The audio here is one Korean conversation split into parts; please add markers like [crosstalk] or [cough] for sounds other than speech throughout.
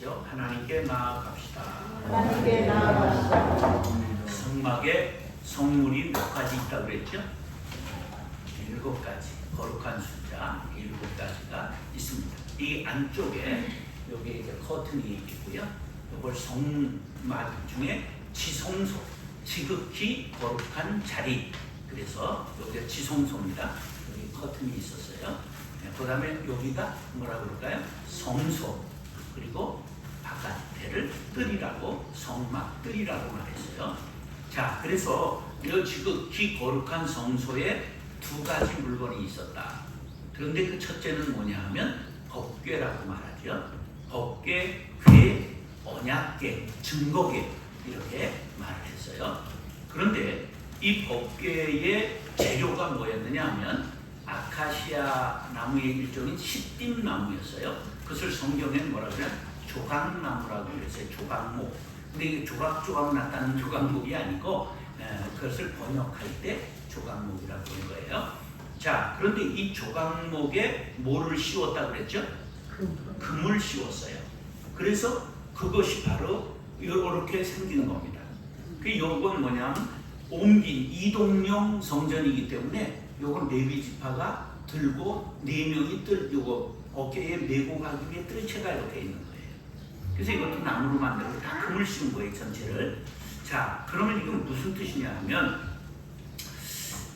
시죠. 하나님께 나아갑시다. 하나님께 나아가시다. 성막에 성물이 몇 가지 있다고 그랬죠? 일곱 가지. 거룩한 숫자 일곱 가지가 있습니다. 이 안쪽에 여기 이제 커튼이 있고요. 이걸 성막 중에 지성소, 지극히 거룩한 자리. 그래서 여기가 지성소입니다. 여기 커튼이 있었어요. 그 다음에 여기가 뭐라 그럴까요? 성소. 그리고 바깥에를 뜰이라고 성막 뜰이라고 말했어요. 자, 그래서 이 지극히 거룩한 성소에 두 가지 물건이 있었다. 그런데 그 첫째는 뭐냐 하면 법궤라고 말하죠. 법궤, 궤, 언약궤, 증거궤 이렇게 말을 했어요. 그런데 이 법궤의 재료가 뭐였느냐 하면 아카시아 나무의 일종인 시띠 나무였어요. 그것을 성경에는 뭐라 그래요? 조각나무라고 그랬어요. 조각목. 근데 이게 조각조각 났다는 [laughs] 조각목이 아니고 에, 그것을 번역할 때 조각목이라고 하는 거예요. 자, 그런데 이 조각목에 뭐를 씌웠다 그랬죠? 금을 씌웠어요. 그래서 그것이 바로 이렇게 생기는 겁니다. 그 요건 뭐냐면 옮긴 이동용 성전이기 때문에 요건 레위 지파가 들고 네 명이 뜰 요거 어깨에 메고 가기 위해 뜰채가 이렇게 있는 거예요. 그래서 이것도 나무로 만들고 다 금을 씌운 거예요 전체를. 자, 그러면 이건 무슨 뜻이냐 하면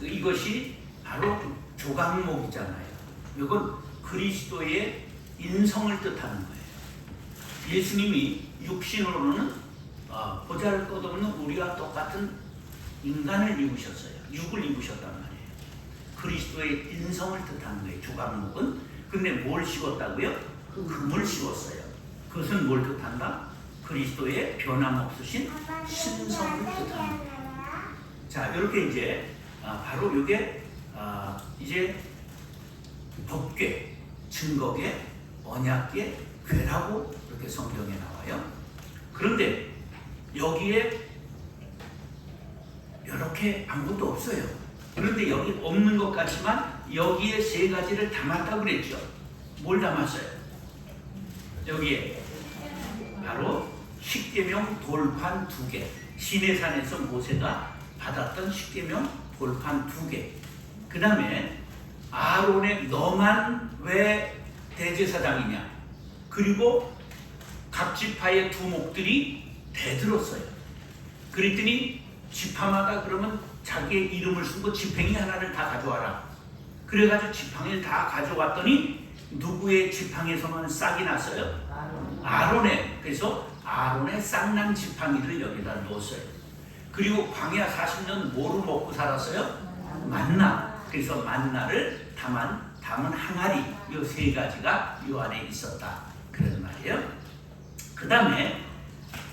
이것이 바로 조각목이잖아요. 이건 그리스도의 인성을 뜻하는 거예요. 예수님이 육신으로는 어, 보잘 것 없는 우리와 똑같은 인간을 입으셨어요. 육을 입으셨단 말이에요. 그리스도의 인성을 뜻하는 거예요. 조각목은. 근데 뭘 씌웠다고요? 금을 씌웠어요. 그것은 뭘 뜻한다? 그리스도의 변함없으신 신성을 뜻합니다. 자, 이렇게 이제 아, 바로 이게 아, 이제 법궤, 증거궤, 언약궤, 궤라고 이렇게 성경에 나와요. 그런데 여기에 이렇게 아무것도 없어요. 그런데 여기 없는 것 같지만 여기에 세 가지를 담았다고 그랬죠. 뭘 담았어요? 여기에 바로 십계명 돌판 두 개. 시내산에서 모세가 받았던 십계명 돌판 두 개. 그 다음에 아론의 너만 왜 대제사장이냐? 그리고 각 지파의 두 목들이 대들었어요. 그랬더니 지파마다 그러면 자기의 이름을 쓰고 지팡이 하나를 다 가져와라. 그래가지고 지팡이를 다 가져왔더니 누구의 지팡이에서만 싹이 났어요? 아론의 그래서 아론의 쌍난 지팡이를 여기다 넣었어요. 그리고 광야 40년 뭐로 먹고 살았어요? 만나. 그래서 만나를 담은 담은 항아리 이 세 가지가 이 안에 있었다. 그런 말이에요. 그 다음에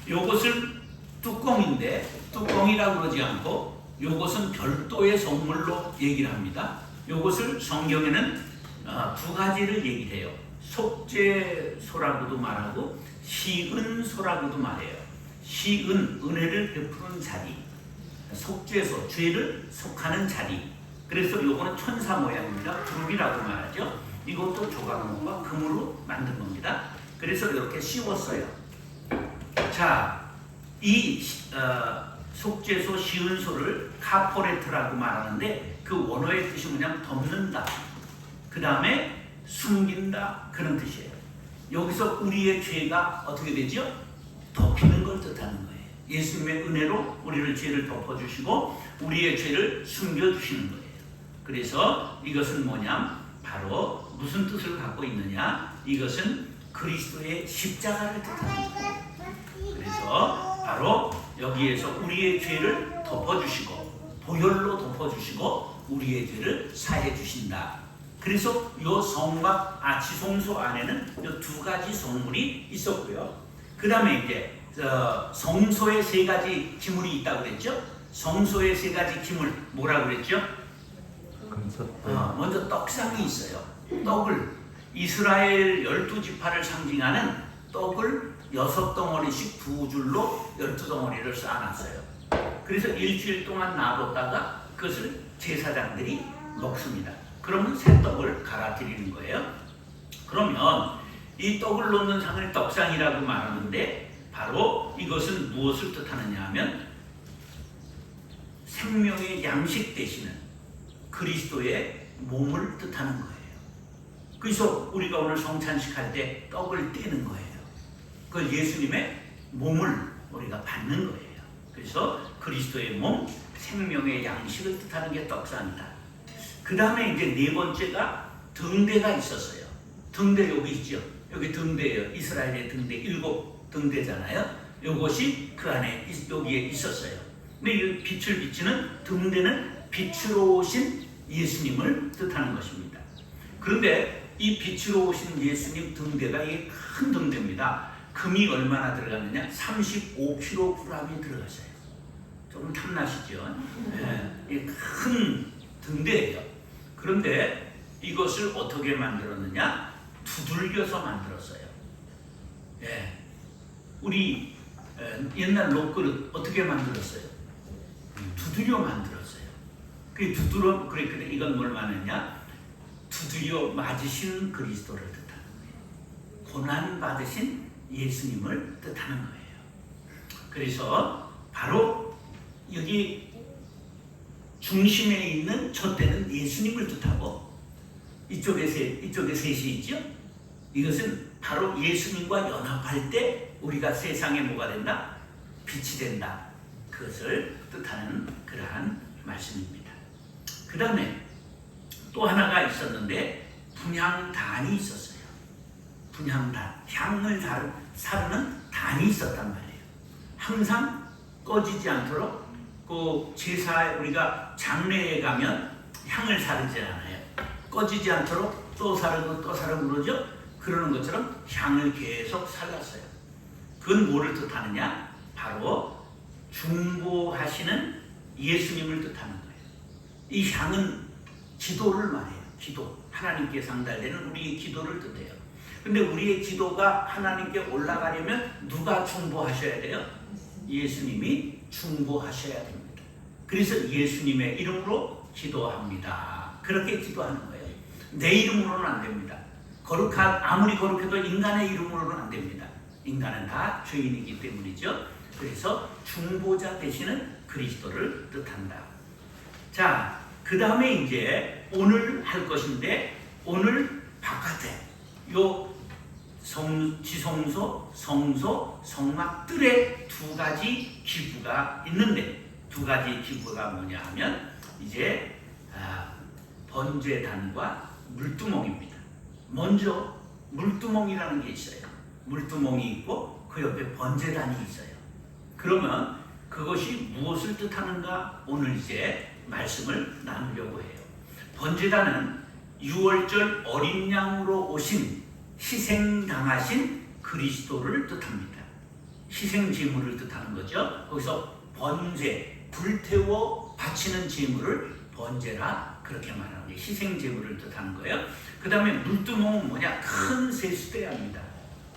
요것을 뚜껑인데 뚜껑이라고 그러지 않고 요것은 별도의 성물로 얘기를 합니다. 요것을 성경에는 어, 두 가지를 얘기해요. 속죄소라고도 말하고 시은소라고도 말해요. 시은 은혜를 베푸는 자리, 속죄소 죄를 속하는 자리. 그래서 요거는 천사 모양입니다. 두릅이라고 말하죠. 이것도 조각목과 금으로 만든 겁니다. 그래서 이렇게 씌웠어요. 자, 이 어, 속죄소 시은소를 카포레트라고 말하는데 그 원어의 뜻이 뭐냐면 덮는다. 그 다음에 숨긴다 그런 뜻이에요. 여기서 우리의 죄가 어떻게 되죠? 덮이는 걸 뜻하는 거예요. 예수님의 은혜로 우리를 죄를 덮어주시고 우리의 죄를 숨겨주시는 거예요. 그래서 이것은 뭐냐? 바로 무슨 뜻을 갖고 있느냐? 이것은 그리스도의 십자가를 뜻합니다. 그래서 바로 여기에서 우리의 죄를 덮어주시고 보혈로 덮어주시고 우리의 죄를 사해 주신다. 그래서 요 성막 아 지성소 안에는 요두 가지 성물이 있었고요. 그 다음에 이제 어, 성소에 세 가지 기물이 있다고 그랬죠. 성소에 세 가지 기물 뭐라고 그랬죠? 어, 먼저 떡상이 있어요. 떡을 이스라엘 열두 지파를 상징하는 떡을 여섯 덩어리씩 두 줄로 열두 덩어리를 쌓아놨어요. 그래서 일주일 동안 놔뒀다가 그것을 제사장들이 먹습니다. 그러면 새 떡을 갈아드리는 거예요. 그러면 이 떡을 놓는 상을 떡상이라고 말하는데 바로 이것은 무엇을 뜻하느냐 하면 생명의 양식 되시는 그리스도의 몸을 뜻하는 거예요. 그래서 우리가 오늘 성찬식 할 때 떡을 떼는 거예요. 그 예수님의 몸을 우리가 받는 거예요. 그래서 그리스도의 몸, 생명의 양식을 뜻하는 게 떡상이다. 그 다음에 이제 네 번째가 등대가 있었어요. 등대 여기 있죠. 여기 등대예요. 이스라엘의 등대 일곱 등대잖아요. 이것이 그 안에 있- 여기에 있었어요. 근데 이 빛을 비치는 등대는 빛으로 오신 예수님을 뜻하는 것입니다. 그런데 이 빛으로 오신 예수님 등대가 이게 큰 등대입니다. 금이 얼마나 들어갔느냐? 35kg이 들어갔어요. 조금 탐나시죠? 예, 이큰 등대예요. 그런데 이것을 어떻게 만들었느냐? 두들겨서 만들었어요. 예. 우리 에, 옛날 록그릇 어떻게 만들었어요? 두드려 만들었어요. 그 두드려 그래 그래 이건 뭘 말하냐? 두드려 맞으신 그리스도를 뜻하는 거예요. 고난 받으신 예수님을 뜻하는 거예요. 그래서 바로 여기 중심에 있는 젖대는 예수님을 뜻하고 이쪽에 세 이쪽에 셋이 있죠. 이것은 바로 예수님과 연합할 때 우리가 세상에 뭐가 된다? 빛이 된다. 그것을 뜻하는 그러한 말씀입니다. 그 다음에 또 하나가 있었는데 분향단이 있었어요. 분향단, 향을 다루- 사르는 단이 있었단 말이에요. 항상 꺼지지 않도록 그 제사에 우리가 장례에 가면 향을 사르지 않아요. 꺼지지 않도록 또 사르고 또 사르고 그러죠. 그러는 것처럼 향을 계속 살랐어요. 그건 뭐를 뜻하느냐? 바로 중보하시는 예수님을 뜻하는 거예요. 이 향은 기도를 말해요. 기도. 하나님께 상달되는 우리의 기도를 뜻해요. 근데 우리의 기도가 하나님께 올라가려면 누가 중보하셔야 돼요? 예수님이 중보하셔야 됩니다. 그래서 예수님의 이름으로 기도합니다. 그렇게 기도하는 거예요. 내 이름으로는 안 됩니다. 거룩한 아무리 거룩해도 인간의 이름으로는 안 됩니다. 인간은 다 죄인이기 때문이죠. 그래서 중보자 되시는 그리스도를 뜻한다. 자, 그 다음에 이제 오늘 할 것인데 오늘 바깥에 요 성, 지성소, 성소, 성막들의 두 가지 기구가 있는데 두 가지 기구가 뭐냐 하면 이제 아, 번제단과 물두멍입니다. 먼저 물두멍이라는 게 있어요. 물두멍이 있고 그 옆에 번제단이 있어요. 그러면 그것이 무엇을 뜻하는가 오늘 이제 말씀을 나누려고 해요. 번제단은 6월절 어린 양으로 오신 희생당하신 그리스도를 뜻합니다. 희생 제물을 뜻하는 거죠. 거기서 번제, 불태워 바치는 제물을 번제라 그렇게 말하는 게 희생 제물을 뜻하는 거예요. 그 다음에 물두멍은 뭐냐? 큰 세수대합니다.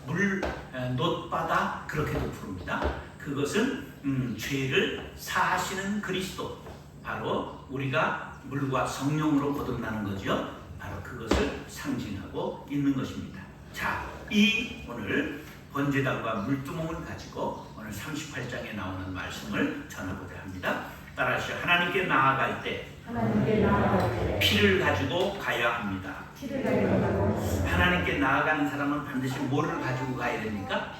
물 에, 놋바다 그렇게도 부릅니다. 그것은 음, 죄를 사하시는 그리스도 바로 우리가 물과 성령으로 거듭나는 거죠. 바로 그것을 상징하고 있는 것입니다. 자, 이 오늘 번제단과 물두멍을 가지고 오늘 38장에 나오는 말씀을 전하고자 합니다. 따라하시오. 하나님께 나아갈 때 하나님께 나아갈 때 피를 가지고 가야 합니다. 피를 가지고 하나님께 나아가는 사람은 반드시 뭐를 가지고 가야 됩니까?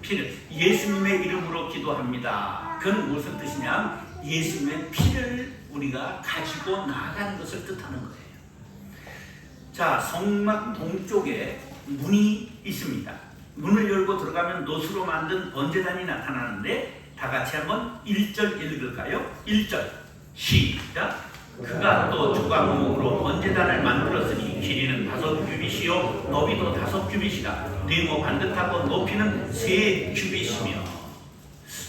피를 예수님의 이름으로 기도합니다. 그건 무슨 뜻이냐? 예수님의 피를 우리가 가지고 나아가는 것을 뜻하는 거예요. 자, 성막 동쪽에 문이 있습니다. 문을 열고 들어가면 노수로 만든 번제단이 나타나는데 다 같이 한번 1절 읽을까요? 1절. 시작. 그가 또 조각목으로 번제단을 만들었으니 길이는 다섯 규빗이요. 너비도 다섯 규빗이라 네모 반듯하고 높이는 세 규빗이며.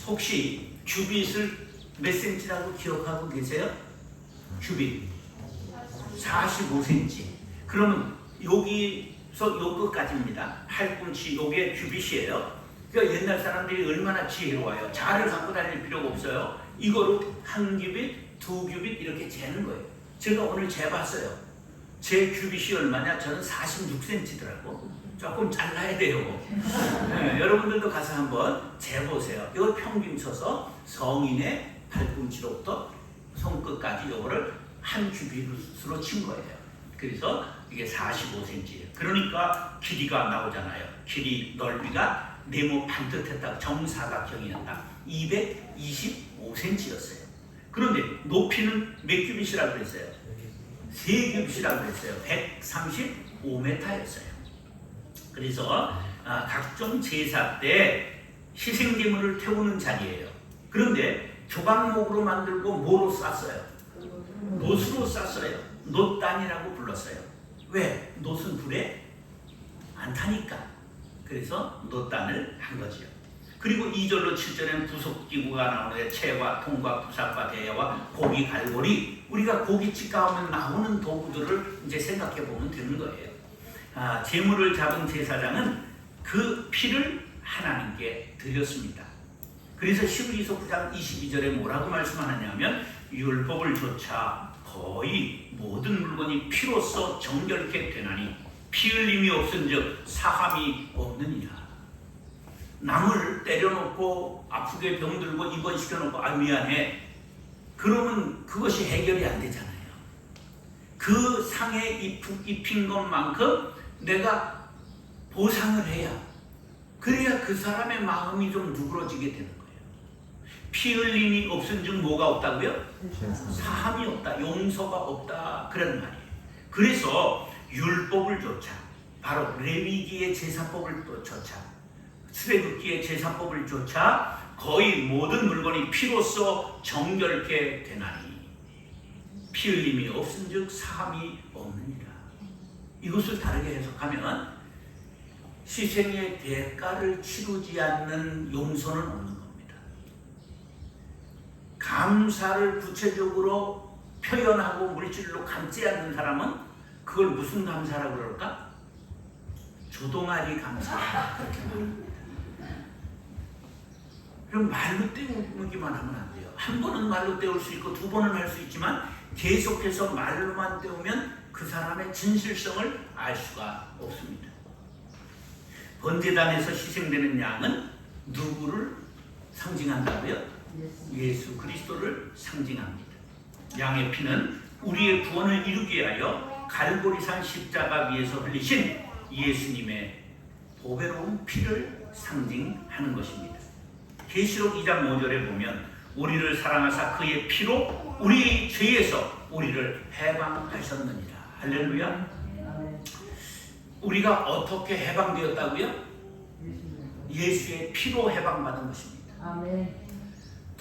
혹시 규빗을 몇 센치라고 기억하고 계세요? 규빗. 45cm 그러면 여기 서요 끝까지입니다 팔꿈치 요게 규빗이에요 그러니까 옛날 사람들이 얼마나 지혜로워요 자를 갖고 다닐 필요가 없어요 이거로 한 규빗, 두 규빗 이렇게 재는 거예요 제가 오늘 재봤어요 제 규빗이 얼마냐? 저는 46cm더라고 조금 잘라야 돼요. 네, 여러분들도 가서 한번 재보세요. 이거 평균 쳐서 성인의 발꿈치로부터 손끝까지 이거를 한 규빗으로 친 거예요. 그래서 이게 45cm예요. 그러니까 길이가 나오잖아요. 길이 넓이가 네모 반듯했다. 정사각형이었다. 225cm였어요. 그런데 높이는 몇 규빗이라고 그랬어요? 세 규빗이라고 그랬어요. 135m였어요. 그래서 아, 각종 제사 때 희생제물을 태우는 자리예요. 그런데 조각목으로 만들고 뭐로 쌌어요? 놋으로 쌌어요. 놋단이라고 불렀어요. 왜? 놋은 불에 안 타니까. 그래서 놋단을 한 거지요. 그리고 2절로 7절에는 부속기구가 나오는데 채와 통과 부삭과 대야와 고기 갈고리 우리가 고깃집 가면 나오는 도구들을 이제 생각해 보면 되는 거예요. 아, 제물을 잡은 제사장은 그 피를 하나님께 드렸습니다. 그래서 시브리서 9장 22절에 뭐라고 말씀하느냐면 율법을 조차 거의 모든 물건이 피로써 정결케 되나니 피 흘림이 없은즉 사함이 없느니라. 남을 때려놓고 아프게 병들고 입원시켜놓고 아 미안해. 그러면 그것이 해결이 안 되잖아요. 그 상에 입- 입힌 것만큼 내가 보상을 해야 그래야 그 사람의 마음이 좀 누그러지게 되는 거예요. 피 흘림이 없은 즉 뭐가 없다고요? 사함이 없다, 용서가 없다 그런 말이에요. 그래서 율법을 조차 바로 레위기의 제사법을 또 조차 수레굽기의 제사법을 조차 거의 모든 물건이 피로써 정결케 되나니 피 흘림이 없은즉 사함이 없느니라. 이것을 다르게 해석하면 희생의 대가를 치르지 않는 용서는 없는. 감사를 구체적으로 표현하고 물질로 감지 않는 사람은 그걸 무슨 감사라고 그럴까? 조동아리 감사. 그럼 말로 때우기만 하면 안 돼요. 한 번은 말로 때울 수 있고 두 번은 할 수 있지만 계속해서 말로만 때우면 그 사람의 진실성을 알 수가 없습니다. 번제단에서 희생되는 양은 누구를 상징한다고요? 예수 그리스도를 상징합니다. 양의 피는 우리의 구원을 이루게 하여 갈보리산 십자가 위에서 흘리신 예수님의 보배로운 피를 상징하는 것입니다. 계시록 2장 5절에 보면 우리를 사랑하사 그의 피로 우리 죄에서 우리를 해방하셨느니라. 할렐루야. 우리가 어떻게 해방되었다고요? 예수의 피로 해방받은 것입니다. 아멘.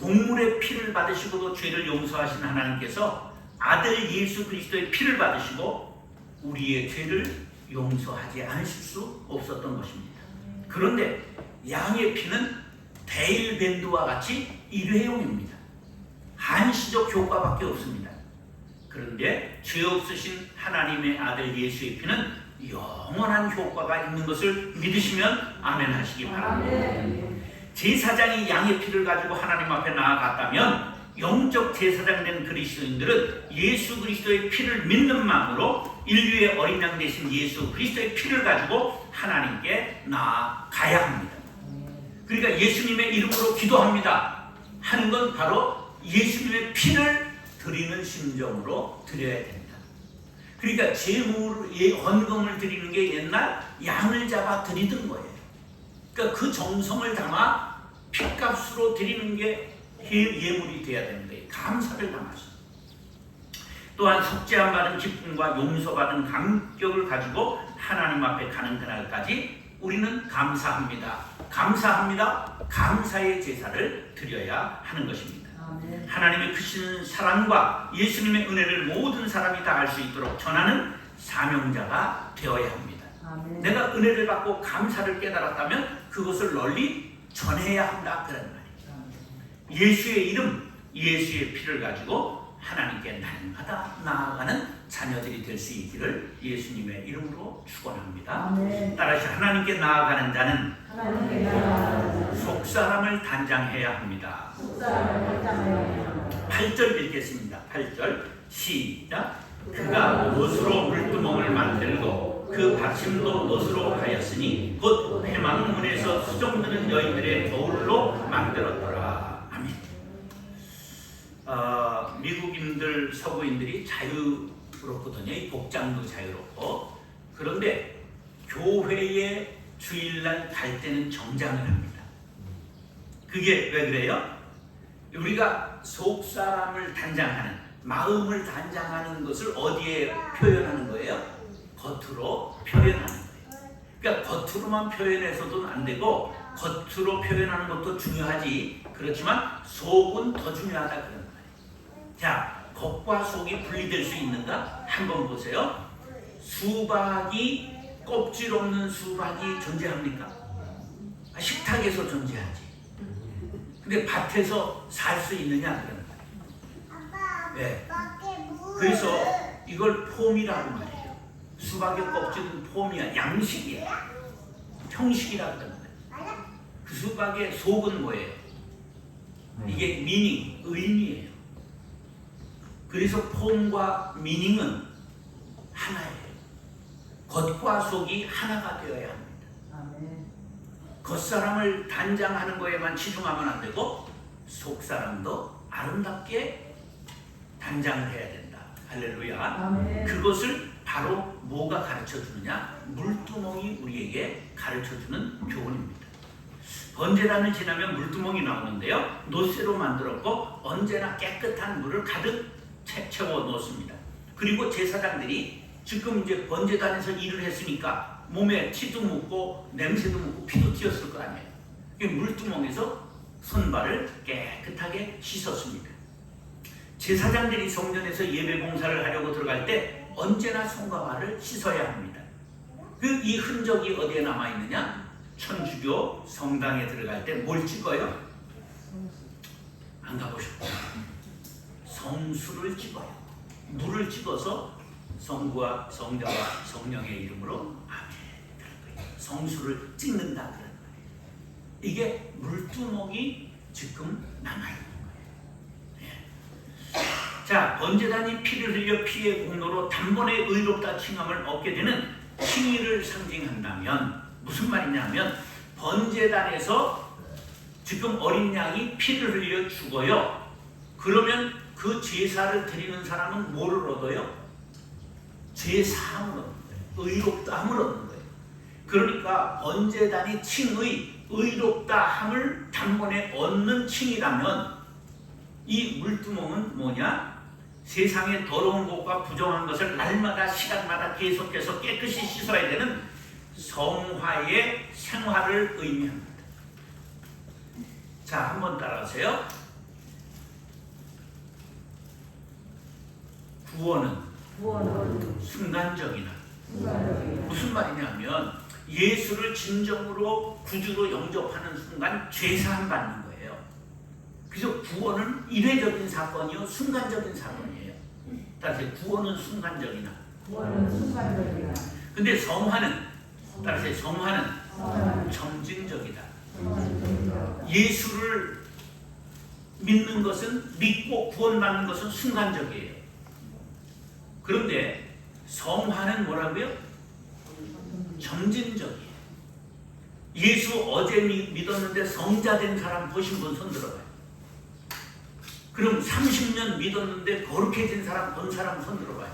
동물의 피를 받으시고도 죄를 용서하신 하나님께서 아들 예수 그리스도의 피를 받으시고 우리의 죄를 용서하지 않으실 수 없었던 것입니다. 그런데 양의 피는 데일밴드와 같이 일회용입니다. 한시적 효과밖에 없습니다. 그런데 죄 없으신 하나님의 아들 예수의 피는 영원한 효과가 있는 것을 믿으시면 아멘 하시기 바랍니다. 아멘. 제사장이 양의 피를 가지고 하나님 앞에 나아갔다면 영적 제사장 된 그리스도인들은 예수 그리스도의 피를 믿는 마음으로 인류의 어린 양 되신 예수 그리스도의 피를 가지고 하나님께 나아가야 합니다. 그러니까 예수님의 이름으로 기도합니다. 하는 건 바로 예수님의 피를 드리는 심정으로 드려야 됩니다. 그러니까 제물, 예, 헌금을 드리는 게 옛날 양을 잡아 드리던 거예요. 그러니까 그 정성을 담아 핏값으로 드리는 게 예- 예물이 돼야 되는 거예요. 감사를 담아서. 또한 속죄함 받은 기쁨과 용서받은 감격을 가지고 하나님 앞에 가는 그날까지 우리는 감사합니다. 감사합니다. 감사의 제사를 드려야 하는 것입니다. 하나님의 크신 사랑과 예수님의 은혜를 모든 사람이 다 알 수 있도록 전하는 사명자가 되어야 합니다. 아멘. 내가 은혜를 받고 감사를 깨달았다면 그것을 널리 전해야 한다 그런 말이죠. 예수의 이름, 예수의 피를 가지고 하나님께 날마다 나아가는 자녀들이 될 수 있기를 예수님의 이름으로 축원합니다. 따라서 하나님께 나아가는 자는 하나님께 나아가는 속 사람을 단장해야 합니다. 속 사람을 할당하여 8절 읽겠습니다. 8절 시작. 그가 못으로 물두멍을 만들고 그 받침도 너스로 하였으니 곧 회망문에서 수종드는 여인들의 거울로 만들었더라. 아멘. 어, 미국인들 서구인들이 자유롭거든요. 이 복장도 자유롭고 그런데 교회에 주일날 갈 때는 정장을 합니다. 그게 왜 그래요? 우리가 속 사람을 단장하는 마음을 단장하는 것을 어디에 표현하는 거예요? 겉으로 표현하는 거예요. 그러니까 겉으로만 표현해서도 안 되고 겉으로 표현하는 것도 중요하지. 그렇지만 속은 더 중요하다 그런 말이에요. 자, 겉과 속이 분리될 수 있는가? 한번 보세요. 수박이 껍질 없는 수박이 존재합니까? 아, 식탁에서 존재하지. 근데 밭에서 살 수 있느냐 그런 말이에요. 네. 그래서 이걸 폼이라고 말해요. 수박의 껍질은 폼이야, 양식이야, 형식이라고 하는 거예요. 그 수박의 속은 뭐예요? 이게 미닝, 의미예요. 그래서 폼과 미닝은 하나예요. 겉과 속이 하나가 되어야 합니다. 겉사람을 단장하는 거에만 치중하면 안 되고 속사람도 아름답게 단장을 해야 된다. 할렐루야. 그것을 바로 뭐가 가르쳐 주느냐? 물두멍이 우리에게 가르쳐 주는 교훈입니다. 번제단을 지나면 물두멍이 나오는데요. 노쇠로 만들었고 언제나 깨끗한 물을 가득 채- 채워 놓습니다. 그리고 제사장들이 지금 이제 번제단에서 일을 했으니까 몸에 티도 묻고 냄새도 묻고 피도 튀었을 거 아니에요. 이 물두멍에서 손발을 깨끗하게 씻었습니다. 제사장들이 성전에서 예배 봉사를 하려고 들어갈 때 언제나 손과 발을 씻어야 합니다. 그 이 흔적이 어디에 남아 있느냐? 천주교 성당에 들어갈 때 뭘 찍어요? 안 가보셨구나. 성수를 찍어요. 물을 찍어서 성부와 성자와 성령의 이름으로 아멘. 성수를 찍는다 그런 거예요. 이게 물두멍이 지금 남아 있는 거예요. 예. 자, 번제단이 피를 흘려 피의 공로로 단번에 의롭다 칭함을 얻게 되는 칭의를 상징한다면 무슨 말이냐면 번제단에서 지금 어린 양이 피를 흘려 죽어요. 그러면 그 제사를 드리는 사람은 뭐를 얻어요? 제사함을 얻는 거예요. 의롭다함을 얻는 거예요. 그러니까 번제단이 칭의 의롭다함을 단번에 얻는 칭이라면 이 물두멍은 뭐냐? 세상의 더러운 것과 부정한 것을 날마다 시간마다 계속해서 깨끗이 씻어야 되는 성화의 생활을 의미합니다. 자, 한번 따라하세요. 구원은 구원은 순간적이나. 무슨 말이냐면 예수를 진정으로 구주로 영접하는 순간 죄사함 받는. 그래서 구원은 이례적인 사건이요 순간적인 사건이에요. 따라서 구원은 순간적이나 구원은 순간적이야. 근데 성화는 따라서 성화는 성화는 점진적이다. 순간적이야. 예수를 믿는 것은 믿고 구원받는 것은 순간적이에요. 그런데 성화는 뭐라고요? 점진적이에요. 예수 어제 미- 믿었는데 성자 된 사람 보신 분 손 들어봐요. 그럼 30년 믿었는데 거룩해진 사람 본 사람 손 들어봐요.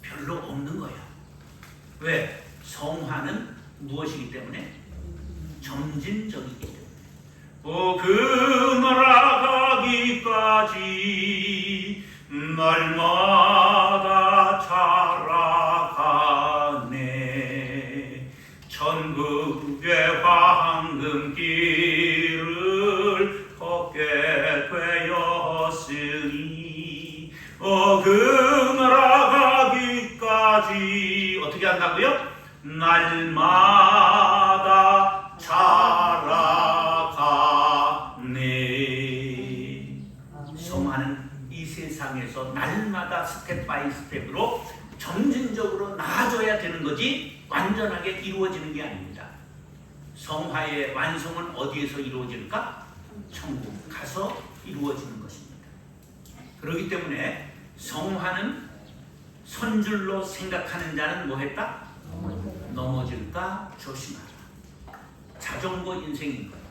별로 없는 거야. 왜? 성화는 무엇이기 때문에? 점진적이기 때문에. 오, 그 나라 가기까지 날마다 자라 가기까지 어떻게 한다고요? 날마다 자라가네 성화는 이 세상에서 날마다 스텝 바이 스텝으로 점진적으로 나아져야 되는 거지 완전하게 이루어지는 게 아닙니다. 성화의 완성은 어디에서 이루어질까? 천국 가서 이루어지는 것입니다. 그렇기 때문에 성화는 선줄로 생각하는 자는 뭐 했다? 넘어질까 조심하라. 자전거 인생인 거예요.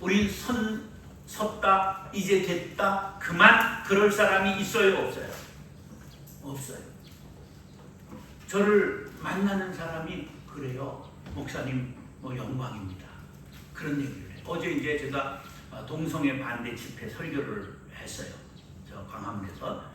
우린 선 섰다 이제 됐다 그만 그럴 사람이 있어요 없어요? 없어요. 저를 만나는 사람이 그래요. 목사님 뭐 영광입니다. 그런 얘기를 해요. 어제 이제 제가 어, 동성애 반대 집회 설교를 했어요. 저 광화문에서 어,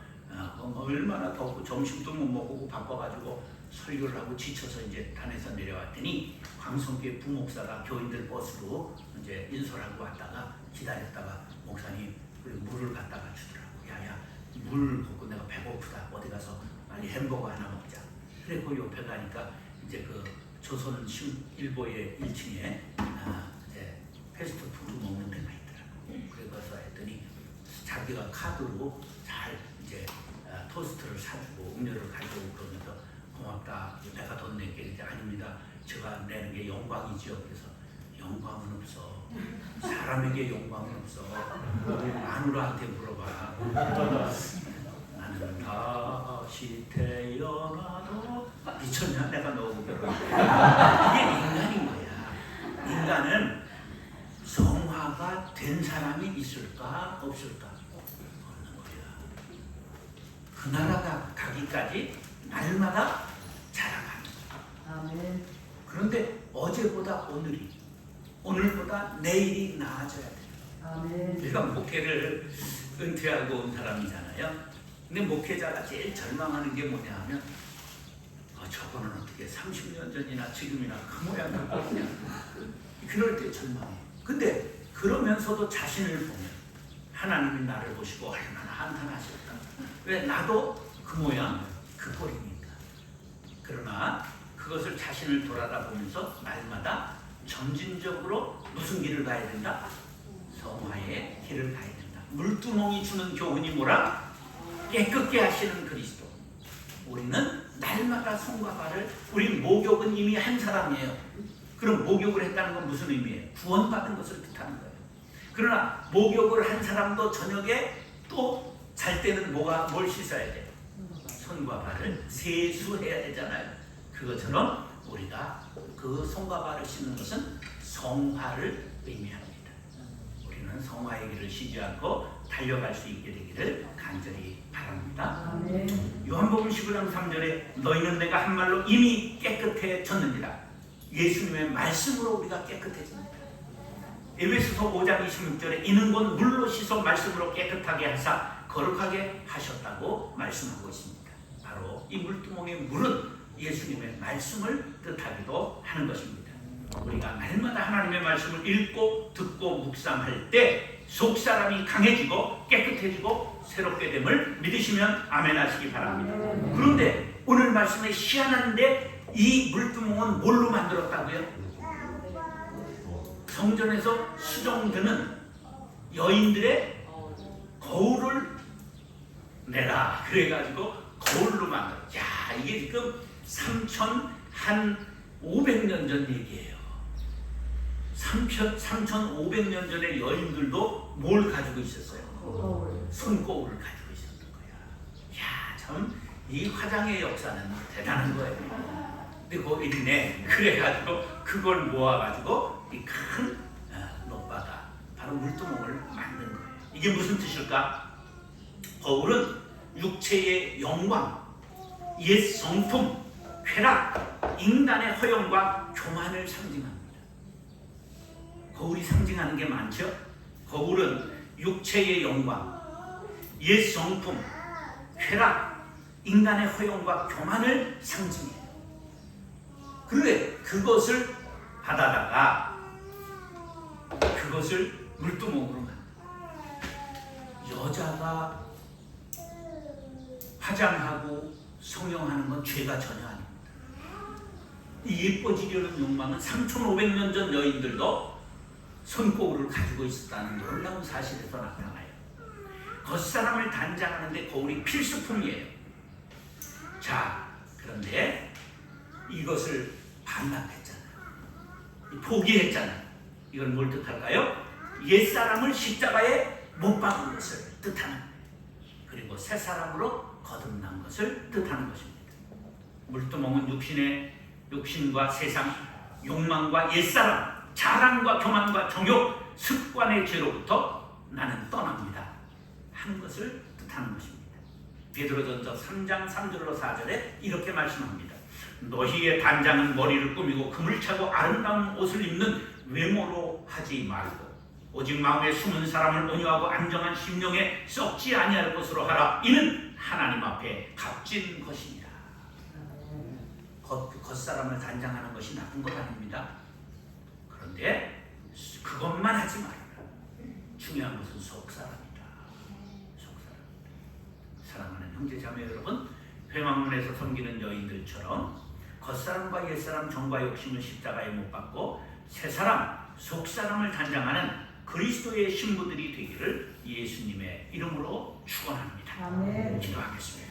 얼마나 덥고 점심도 못 먹고 바빠가지고 설교를 하고 지쳐서 이제 단에서 내려왔더니 광성교회 부목사가 교인들 버스로 이제 인솔하고 왔다가 기다렸다가 목사님 물을 갖다가 주더라고. 야야 물 먹고 내가 배고프다. 어디 가서 빨리 햄버거 하나 먹자. 그래 그 옆에 가니까 이제 그 조선 일보의 1층에 아, 이제 패스트푸드 먹는 데가 있더라고. 그래 가서 했더니 자기가 카드로 잘 이제 아, 토스트를 사주고 음료를 가지고 그러면서 고맙다. 내가 돈 낼게. 이제 아닙니다. 제가 내는 게 영광이죠. 그래서 영광은 없어. 사람에게 영광은 없어. 마누라한테 물어봐. 나는 다시 태어나도 미쳤냐? 내가 너무 괴로워. 이게 인간인 거야. 인간은 성화가 된 사람이 있을까 없을까? 그 나라가 가기까지 날마다 거야. 아멘. 그런데 어제보다 오늘이 오늘보다 내일이 나아져야 돼. 아멘. 제가 목회를 은퇴하고 온 사람이잖아요. 근데 목회자가 제일 절망하는 게 뭐냐 하면 아, 저거는 어떻게 30년 전이나 지금이나 그 모양 그 꼴이냐. 그럴 때 절망해. 근데 그러면서도 자신을 보면 하나님이 나를 보시고 얼마나 한탄하실까. 왜 나도 그 모양 그 꼴이니까. 그러나 그것을 자신을 돌아다 보면서 날마다 점진적으로 무슨 길을 가야 된다? 성화의 길을 가야 된다. 물두멍이 주는 교훈이 뭐라? 깨끗게 하시는 그리스도. 우리는 날마다 손과 발을 우리 목욕은 이미 한 사람이에요. 그럼 목욕을 했다는 건 무슨 의미예요? 구원받은 것을 뜻하는 거예요. 그러나 목욕을 한 사람도 저녁에 또 잘 때는 뭐가 뭘 씻어야 돼? 손과 발을 세수해야 되잖아요. 그것처럼 우리가 그 손과 발을 씻는 것은 성화를 의미합니다. 우리는 성화의 길을 쉬지 않고 달려갈 수 있게 되기를 간절히 바랍니다. 요한복음 19장 3절에 너희는 내가 한 말로 이미 깨끗해졌느니라. 예수님의 말씀으로 우리가 깨끗해집니다. 에베소서 5장 26절에 이는 곧 물로 씻어 말씀으로 깨끗하게 하사 거룩하게 하셨다고 말씀하고 있습니다. 바로 이 물두멍의 물은 예수님의 말씀을 뜻하기도 하는 것입니다. 우리가 날마다 하나님의 말씀을 읽고 듣고 묵상할 때 속 사람이 강해지고 깨끗해지고 새롭게 됨을 믿으시면 아멘 하시기 바랍니다. 그런데 오늘 말씀에 희한한데 이 물두멍은 뭘로 만들었다고요? 성전에서 수종드는 여인들의 거울을 내라 그래가지고 거울로 만들어. 야 이게 지금 3천 한 500년 전 얘기예요. 3천 3,500년 전에 여인들도 뭘 가지고 있었어요? 거울. 손거울을 가지고 있었던 거야. 야, 참 이 화장의 역사는 대단한 거예요. 근데 그 일이네. 그래가지고 그걸 모아가지고 이큰 어, 노바가 바로 물두멍을 만든 거예요. 이게 무슨 뜻일까? 거울은 육체의 영광, 옛 성품, 쾌락, 인간의 허영과 교만을 상징합니다. 거울이 상징하는 게 많죠? 거울은 육체의 영광, 옛 성품, 쾌락, 인간의 허용과 교만을 상징해요. 그런데 그것을 받아다가 그것을 물두멍으로 만든 여자가 화장하고 성형하는 건 죄가 전혀 아닙니다. 이 예뻐지려는 욕망은 3,500년 전 여인들도 손거울을 가지고 있었다는 놀라운 사실에서 나타나요. 겉사람을 단장하는데 거울이 필수품이에요. 자, 그런데 이것을 반납했잖아요. 포기했잖아요. 이건 뭘 뜻할까요? 옛사람을 십자가에 못 박은 것을 뜻하는. 그리고 새 사람으로 거듭난 것을 뜻하는 것입니다. 물두멍은 육신의 육신과 세상, 욕망과 옛사람, 자랑과 교만과 정욕, 습관의 죄로부터 나는 떠납니다. 하는 것을 뜻하는 것입니다. 베드로전서 3장 3절로 4절에 이렇게 말씀합니다. 너희의 단장은 머리를 꾸미고 금을 차고 아름다운 옷을 입는 외모로 하지 말고 오직 마음에 숨은 사람을 온유하고 안정한 심령에 썩지 아니할 것으로 하라. 이는 하나님 앞에 값진 것입니다. 겉, 겉사람을 단장하는 것이 나쁜 것 아닙니다. 그런데 그것만 하지 말라. 중요한 것은 속사람이다. 속사람. 사랑하는 형제 자매 여러분, 회망문에서 섬기는 여인들처럼 겉사람과 옛사람 정과 욕심을 십자가에 못 박고 새사람, 속사람을 단장하는 그리스도의 신부들이 되기를 예수님의 이름으로 축원합니다. 기도하겠습니다.